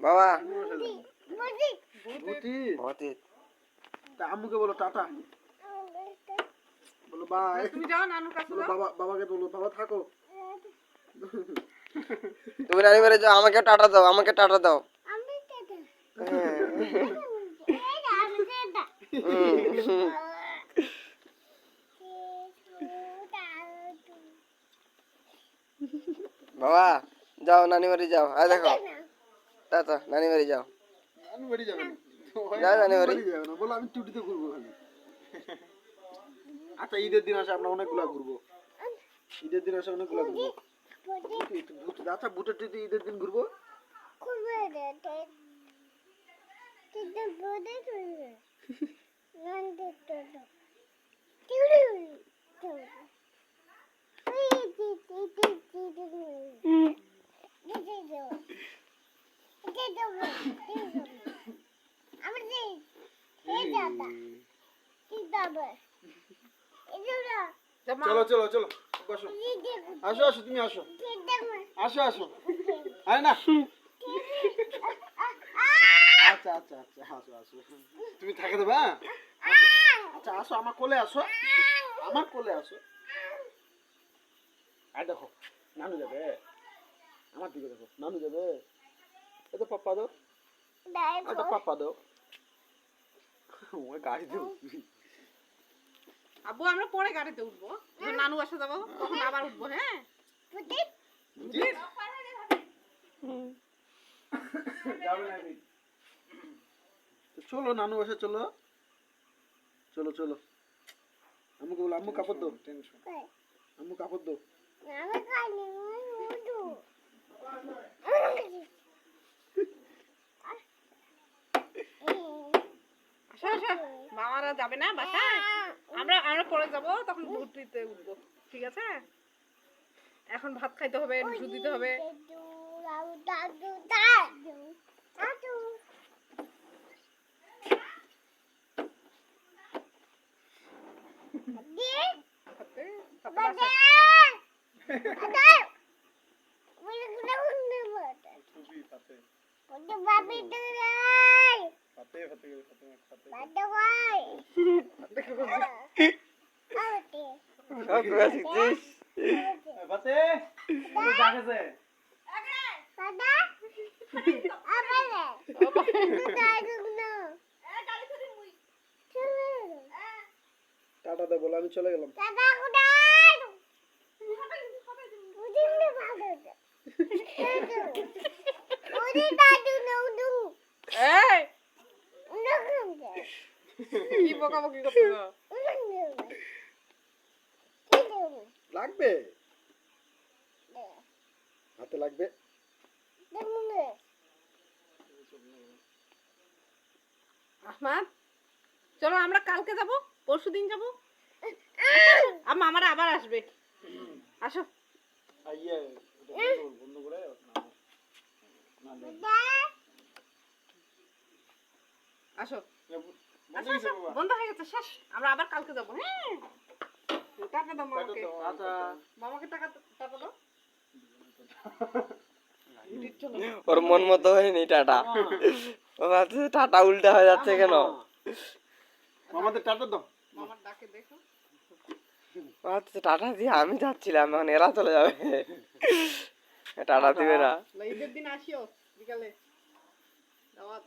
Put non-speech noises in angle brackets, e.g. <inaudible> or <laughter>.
বাবা। অতীত বলো টাটা। বলো বাই তুমি যাও নানুর কাছে বলো বাবা বাবাকে বলো বাবা থাকো। তুমি নানি বাড়ি যাও আমাকে টাটা দাও আমাকে টাটা দাও। হ্যাঁ। বাবা যাও নানি বাড়ি যাও। আয় দেখো। টাটা নানি বাড়ি যাও। আমি বাড়ি যাবে না? যাও নানি বাড়ি যাবে না। বলো আমি টুটিতে ঘুরবো খালি। আচ্ছা ঈদের দিন আসে আমরা অনেকগুলা ঘুরবো। ঈদের দিন আসে অনেকগুলা ঘুরবো। আচ্ছা বুটের টুটি ঈদের দিন ঘুরবো? যা চলো চলো চলো বসো। আসো আসো তুমি আসো। আসো আসো। আরে না। আচ্ছা আচ্ছা আচ্ছা আসো আসো। তুমি থাকে দেবে হ্যাঁ? আচ্ছা আসো আমার কোলে আসো। আমার কোলে আসো। আর দেখো নানু যাবে। আমার দিকে দেখো নানু যাবে। এটা পাপ্পা দাও। এটা পাপ্পা দাও। ওই গাড়ি দেবো আব্বু আমরা পরে গাড়িতে উঠবো। নানু বাসা যাব তখন আবার উঠবো হ্যাঁ? আমি। তো চলো নানু বাসা চলো। চলো চলো। আম্মুকে বলো আম্মু কাপড় দাও। টেনশন আম্মু কাপড় দাও। আসো আসো। মামারা যাবে না বাসায়? আমরা আমরা পরে যাব তখন ঘুরতে উঠবো। ঠিক আছে? এখন ভাত খাইতে হবে দুধ দিতে হবে। খাতে সব তোরা শিখছিস ফাতে ডাকেছে টাটা দে বলো আমি চলে গেলাম। এই <laughs> কি বকাবকি লাগবে? হাতে লাগবে? আহমাদ চলো আমরা কালকে যাব পরশু দিন যাব? আর মামারা আবার আসবে। আসো। আসো, আসো। বন্ধ হয়ে গেছে শেষ। আমরা আবার কালকে যাব হ্যাঁ। টাকা দাও মামাকে। আচ্ছা মামাকে টাকা টাকা দাও। <laughs> ওর মন মতো হয়নি টাটা। ও ভাবছে টাটা উল্টা হয়ে যাচ্ছে কেন? আমাদের টাটা দাও। মামার ডাকে দেখো। ও টাটা দিয়ে আমি যাচ্ছিলাম এখন এরা চলে যাবে। টাটা দিবে না। ঈদের দিন আসিও বিকালে। দাওয়াত